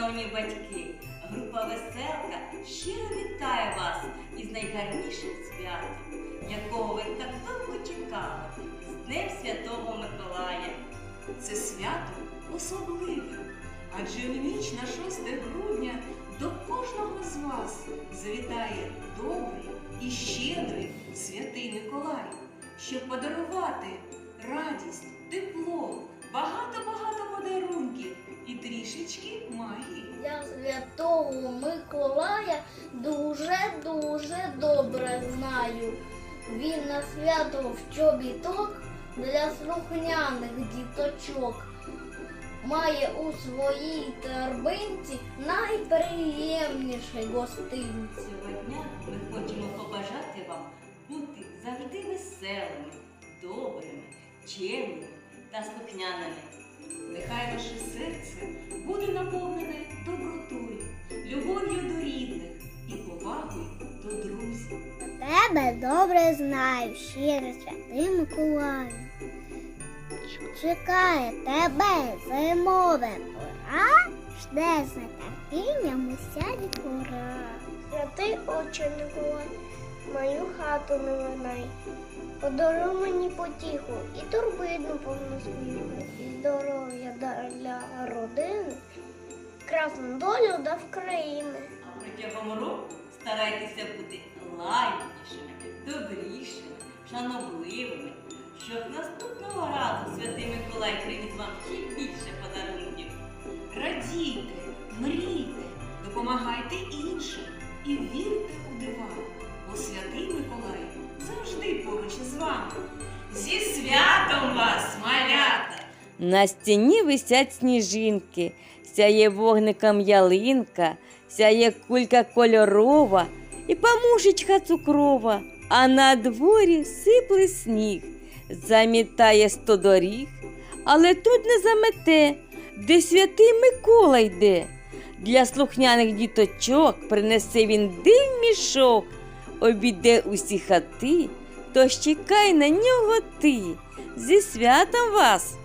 шановні батьки, група веселка щиро вітає вас із найгарнішим святом, якого ви так довго чекали з Днем Святого Миколая. Це свято особливе, адже в ніч на 6 грудня до кожного з вас завітає добрий і щедрий святий Миколай, щоб подарувати. Я святого Миколая дуже-дуже добре знаю. Він на свято в чобіток для слухняних діточок. Має у своїй торбинці найприємніші гостинці. Цього дня ми хочемо побажати вам бути завжди веселими, добрими, чемними та слухняними. Нехай ваше серце до. Тебе добре знаю, щиро святий Миколаю. Чекає тебе зимове пора, жде з нетерпінням уся дітвора. Святий отче Миколай, мою хату не минай. Подаруй мені потіху і турбину повну сміху, і здоров'я для родини, красну долю в країни. А протягом року старайтеся бути лагіднішими, добрішими, шанобливими, щоб наступного разу Святий Миколай приніс вам ще більше подарунків. Радійте, мрійте, допомагайте іншим і вірте у дива, бо Святий Миколай завжди поруч із вами. Зі святом вас, малята! На стіні висять сніжинки, сяє вогником ялинка, сяє кулька кольорова і памушечка цукрова, а на дворі сипле сніг, замітає сто доріг, але тут не замете, де святий Микола йде. Для слухняних діточок принесе він дим мішок, обійде усі хати, тож чекай на нього ти. Зі святом вас!